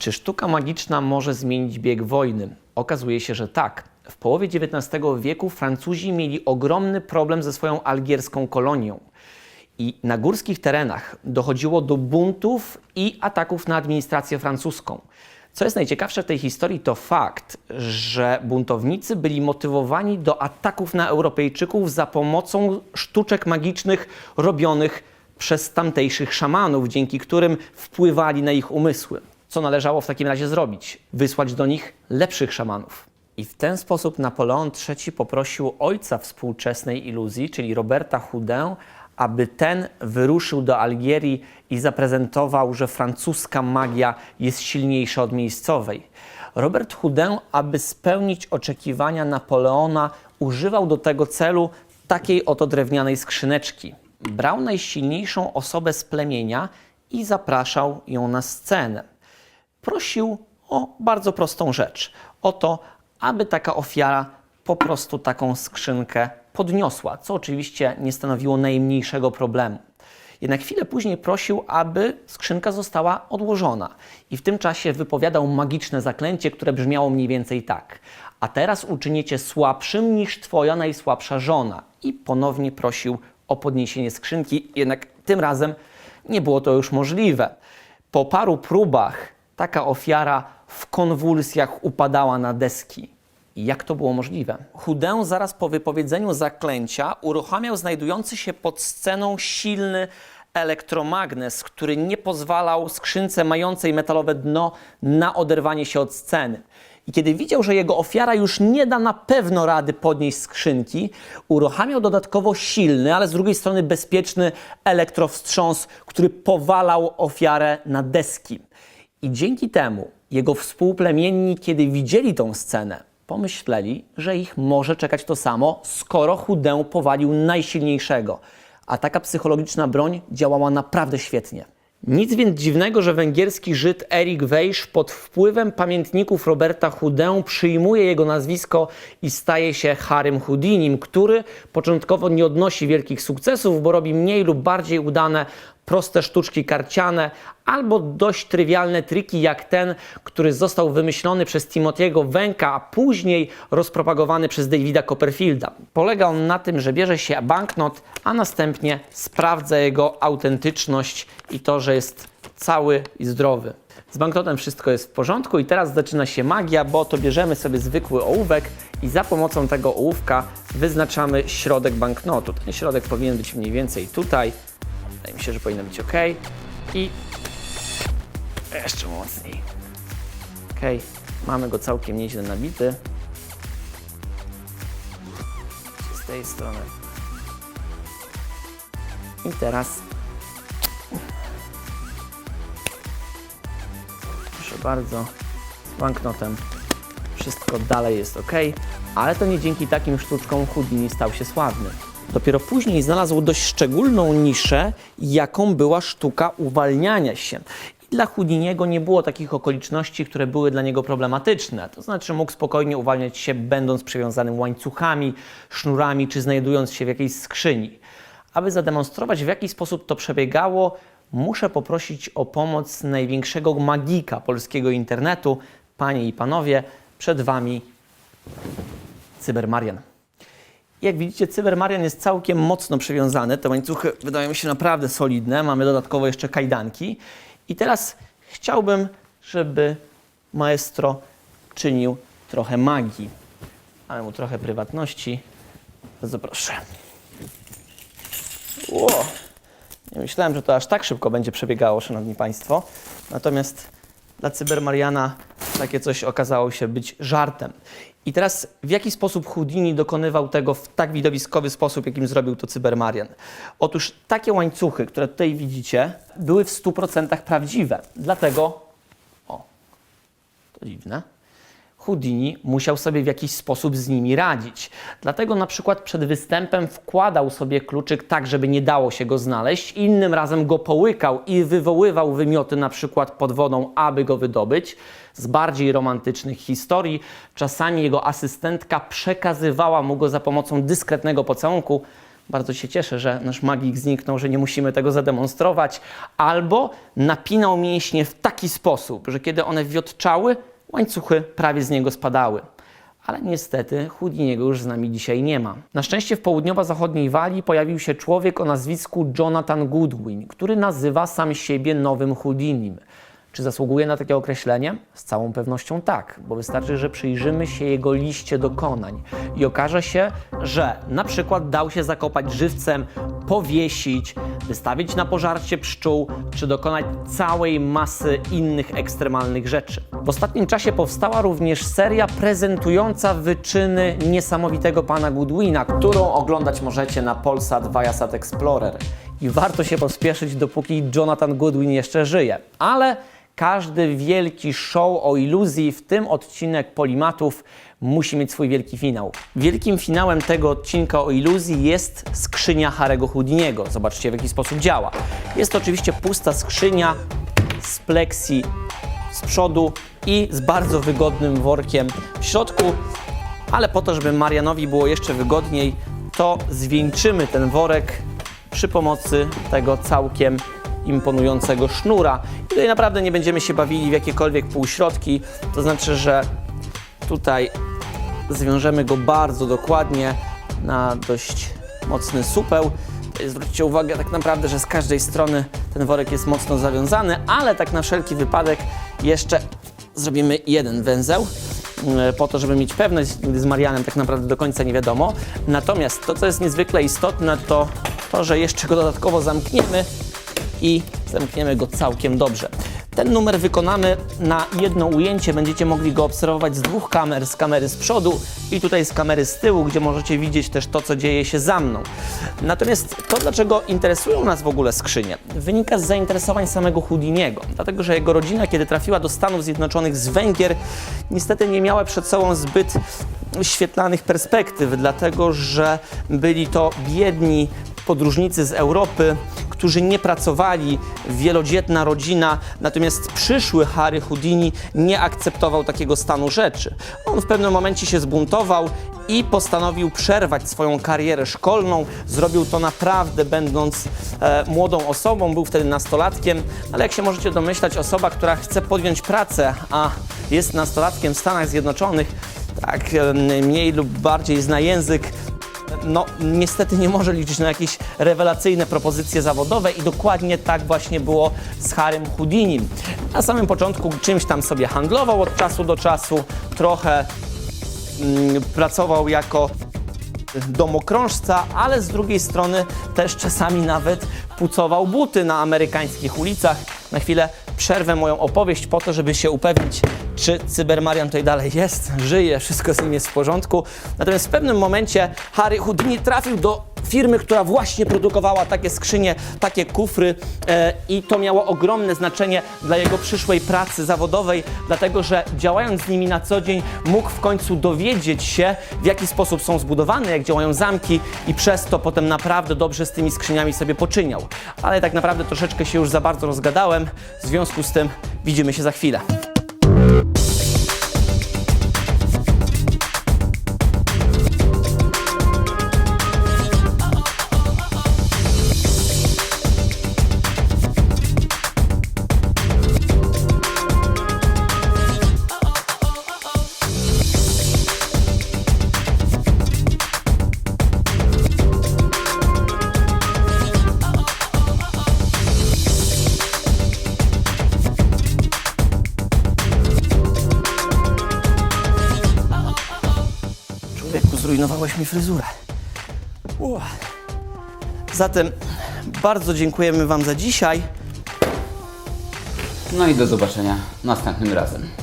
Czy sztuka magiczna może zmienić bieg wojny? Okazuje się, że tak. W połowie XIX wieku Francuzi mieli ogromny problem ze swoją algierską kolonią. I na górskich terenach dochodziło do buntów i ataków na administrację francuską. Co jest najciekawsze w tej historii, to fakt, że buntownicy byli motywowani do ataków na Europejczyków za pomocą sztuczek magicznych robionych przez tamtejszych szamanów, dzięki którym wpływali na ich umysły. Co należało w takim razie zrobić? Wysłać do nich lepszych szamanów. I w ten sposób Napoleon III poprosił ojca współczesnej iluzji, czyli Roberta Houdin, aby ten wyruszył do Algierii i zaprezentował, że francuska magia jest silniejsza od miejscowej. Robert Houdin, aby spełnić oczekiwania Napoleona, używał do tego celu takiej oto drewnianej skrzyneczki. Brał najsilniejszą osobę z plemienia i zapraszał ją na scenę. Prosił o bardzo prostą rzecz: o to, aby taka ofiara po prostu taką skrzynkę podniosła, co oczywiście nie stanowiło najmniejszego problemu. Jednak chwilę później prosił, aby skrzynka została odłożona i w tym czasie wypowiadał magiczne zaklęcie, które brzmiało mniej więcej tak. A teraz uczyniecie słabszym niż twoja najsłabsza żona. I ponownie prosił o podniesienie skrzynki, jednak tym razem nie było to już możliwe. Po paru próbach taka ofiara w konwulsjach upadała na deski. Jak to było możliwe? Houdin zaraz po wypowiedzeniu zaklęcia uruchamiał znajdujący się pod sceną silny elektromagnes, który nie pozwalał skrzynce mającej metalowe dno na oderwanie się od sceny. I kiedy widział, że jego ofiara już nie da na pewno rady podnieść skrzynki, uruchamiał dodatkowo silny, ale z drugiej strony bezpieczny elektrowstrząs, który powalał ofiarę na deski. I dzięki temu jego współplemienni, kiedy widzieli tą scenę, pomyśleli, że ich może czekać to samo, skoro Houdin powalił najsilniejszego. A taka psychologiczna broń działała naprawdę świetnie. Nic więc dziwnego, że węgierski Żyd Erik Weisz pod wpływem pamiętników Roberta Houdin przyjmuje jego nazwisko i staje się Harym Houdinim, który początkowo nie odnosi wielkich sukcesów, bo robi mniej lub bardziej udane proste sztuczki karciane albo dość trywialne triki jak ten, który został wymyślony przez Timothy'ego Węka, a później rozpropagowany przez Davida Copperfielda. Polega on na tym, że bierze się banknot, a następnie sprawdza jego autentyczność i to, że jest cały i zdrowy. Z banknotem wszystko jest w porządku i teraz zaczyna się magia, bo to bierzemy sobie zwykły ołówek i za pomocą tego ołówka wyznaczamy środek banknotu. Ten środek powinien być mniej więcej tutaj. Wydaje mi się, że powinno być ok. I jeszcze mocniej. Ok, mamy go całkiem nieźle nabity. Z tej strony. I teraz proszę bardzo, z banknotem wszystko dalej jest ok, ale to nie dzięki takim sztuczkom Houdini stał się sławny. Dopiero później znalazł dość szczególną niszę, jaką była sztuka uwalniania się. Dla Houdiniego nie było takich okoliczności, które były dla niego problematyczne. To znaczy mógł spokojnie uwalniać się, będąc przywiązanym łańcuchami, sznurami czy znajdując się w jakiejś skrzyni. Aby zademonstrować, w jaki sposób to przebiegało, muszę poprosić o pomoc największego magika polskiego internetu. Panie i panowie, przed Wami Cybermarian. Jak widzicie, Cybermarian jest całkiem mocno przywiązany. Te łańcuchy wydają się naprawdę solidne. Mamy dodatkowo jeszcze kajdanki. I teraz chciałbym, żeby maestro czynił trochę magii. Ale mu trochę prywatności. Bardzo proszę. Ło. Nie myślałem, że to aż tak szybko będzie przebiegało, szanowni państwo. Natomiast dla Cybermariana takie coś okazało się być żartem. I teraz w jaki sposób Houdini dokonywał tego w tak widowiskowy sposób, jakim zrobił to Cybermarian? Otóż takie łańcuchy, które tutaj widzicie, były w 100% prawdziwe. Dlatego, o, to dziwne, Houdini musiał sobie w jakiś sposób z nimi radzić. Dlatego na przykład przed występem wkładał sobie kluczyk tak, żeby nie dało się go znaleźć, innym razem go połykał i wywoływał wymioty na przykład pod wodą, aby go wydobyć. Z bardziej romantycznych historii czasami jego asystentka przekazywała mu go za pomocą dyskretnego pocałunku. Bardzo się cieszę, że nasz magik zniknął, że nie musimy tego zademonstrować. Albo napinał mięśnie w taki sposób, że kiedy one wiotczały, łańcuchy prawie z niego spadały. Ale niestety Houdiniego już z nami dzisiaj nie ma. Na szczęście w południowo-zachodniej Walii pojawił się człowiek o nazwisku Jonathan Goodwin, który nazywa sam siebie nowym Houdinim. Czy zasługuje na takie określenie? Z całą pewnością tak, bo wystarczy, że przyjrzymy się jego liście dokonań i okaże się, że na przykład dał się zakopać żywcem, powiesić, wystawić na pożarcie pszczół, czy dokonać całej masy innych ekstremalnych rzeczy. W ostatnim czasie powstała również seria prezentująca wyczyny niesamowitego pana Goodwina, którą oglądać możecie na Polsat Viasat Explorer. I warto się pospieszyć, dopóki Jonathan Goodwin jeszcze żyje. Ale każdy wielki show o iluzji, w tym odcinek Polimatów, musi mieć swój wielki finał. Wielkim finałem tego odcinka o iluzji jest skrzynia Harego Houdiniego. Zobaczcie, w jaki sposób działa. Jest to oczywiście pusta skrzynia z pleksji z przodu i z bardzo wygodnym workiem w środku, ale po to, żeby Marianowi było jeszcze wygodniej, to zwieńczymy ten worek przy pomocy tego całkiem imponującego sznura. I tutaj naprawdę nie będziemy się bawili w jakiekolwiek półśrodki, to znaczy, że tutaj zwiążemy go bardzo dokładnie na dość mocny supeł. Tutaj Zwróćcie uwagę tak naprawdę, że z każdej strony ten worek jest mocno zawiązany, ale tak na wszelki wypadek jeszcze zrobimy jeden węzeł e, po to, żeby mieć pewność, z Marianem tak naprawdę do końca nie wiadomo. Natomiast to, co jest niezwykle istotne, to to, że jeszcze go dodatkowo zamkniemy i zamkniemy go całkiem dobrze. Ten numer wykonamy na jedno ujęcie. Będziecie mogli go obserwować z dwóch kamer, z kamery z przodu i tutaj z kamery z tyłu, gdzie możecie widzieć też to, co dzieje się za mną. Natomiast to, dlaczego interesują nas w ogóle skrzynie, wynika z zainteresowań samego Houdiniego. Dlatego, że jego rodzina, kiedy trafiła do Stanów Zjednoczonych z Węgier, niestety nie miała przed sobą zbyt świetlanych perspektyw, dlatego, że byli to biedni podróżnicy z Europy, którzy nie pracowali, wielodzietna rodzina, natomiast przyszły Harry Houdini nie akceptował takiego stanu rzeczy. On w pewnym momencie się zbuntował i postanowił przerwać swoją karierę szkolną. Zrobił to naprawdę będąc e, młodą osobą, był wtedy nastolatkiem, ale jak się możecie domyślać, osoba, która chce podjąć pracę, a jest nastolatkiem w Stanach Zjednoczonych, tak e, mniej lub bardziej zna język, no niestety nie może liczyć na jakieś rewelacyjne propozycje zawodowe i dokładnie tak właśnie było z Harem Houdinim. Na samym początku czymś tam sobie handlował od czasu do czasu, trochę mm, pracował jako domokrążca, ale z drugiej strony też czasami nawet pucował buty na amerykańskich ulicach. Na chwilę przerwę moją opowieść po to, żeby się upewnić, czy Cybermarian tutaj dalej jest, żyje, wszystko z nim jest w porządku. Natomiast w pewnym momencie Harry Houdini trafił do firmy, która właśnie produkowała takie skrzynie, takie kufry e, i to miało ogromne znaczenie dla jego przyszłej pracy zawodowej, dlatego że działając z nimi na co dzień mógł w końcu dowiedzieć się, w jaki sposób są zbudowane, jak działają zamki i przez to potem naprawdę dobrze z tymi skrzyniami sobie poczyniał. Ale tak naprawdę troszeczkę się już za bardzo rozgadałem, w związku z tym widzimy się za chwilę. Zrujnowałeś mi fryzurę. Zatem bardzo dziękujemy Wam za dzisiaj. No i do zobaczenia następnym razem.